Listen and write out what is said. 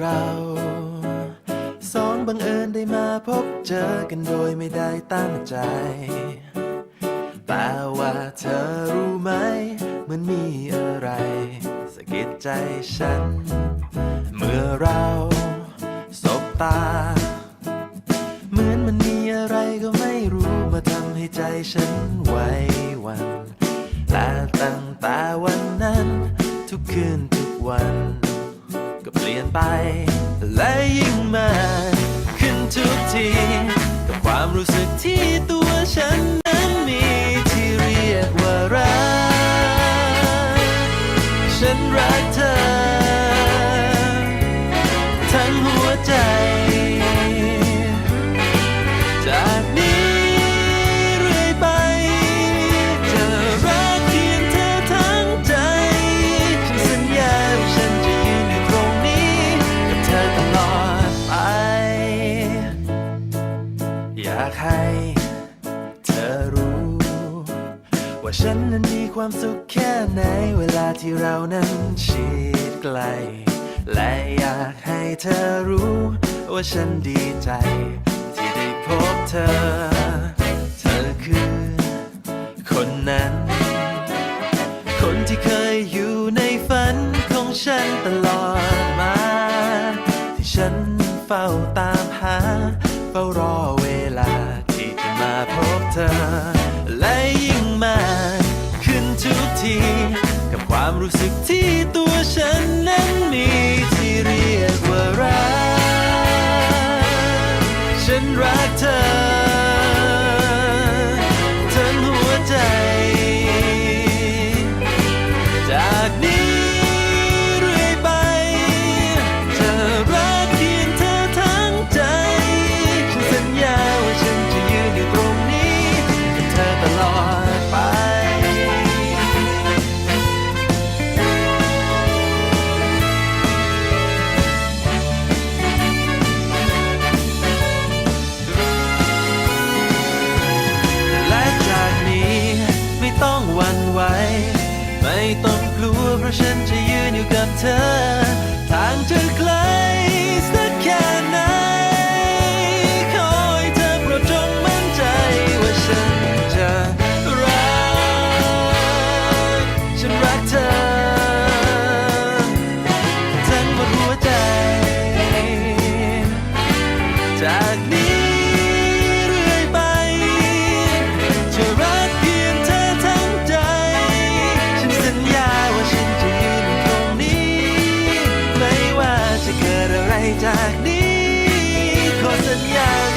เรา สองบังเอิญได้มาพบเจอกันโดยไม่ได้ตั้งใจ แต่ว่าเธอรู้ไหม มันมีอะไรสะกิดใจฉัน เมื่อเราสบตา เหมือนมันมีอะไรก็ไม่รู้มาทำให้ใจฉันไหวหวันแต่ตั้งแต่วันนั้น ทุกคืนทุกวัน เปลี่ยนไป และยิ่งมากขึ้นทุกที กับความรู้สึกที่ตัวฉันนั้นมีที่เรียกว่ารัก ฉันรักเธอากให้ เธอรู้ ว่าฉันนั้นมีความสุขแค่ไหน เวลาที่เรานั้นชิดไกล และอยากให้เธอรู้ ว่าฉันดีใจ ที่ได้พบเธอ เธอคือ คนนั้น คนที่เคยอยู่ในฝันของฉันตลอดมา ที่ฉันเฝ้าตาม และยิ่งมากขึ้นทุกที กับความรู้สึกที่ตัวฉันนั้น ต้องกลัวเพราะฉันจะยืนอยู่กับเธอ ทางจะไกลสักแค่ไหน ขอให้เธอโปรดจงมั่นใจว่าฉันจะรัก ฉันรักเธอทั้งหมดหัวใจ จากนี้ จากนี้ขอสัญญา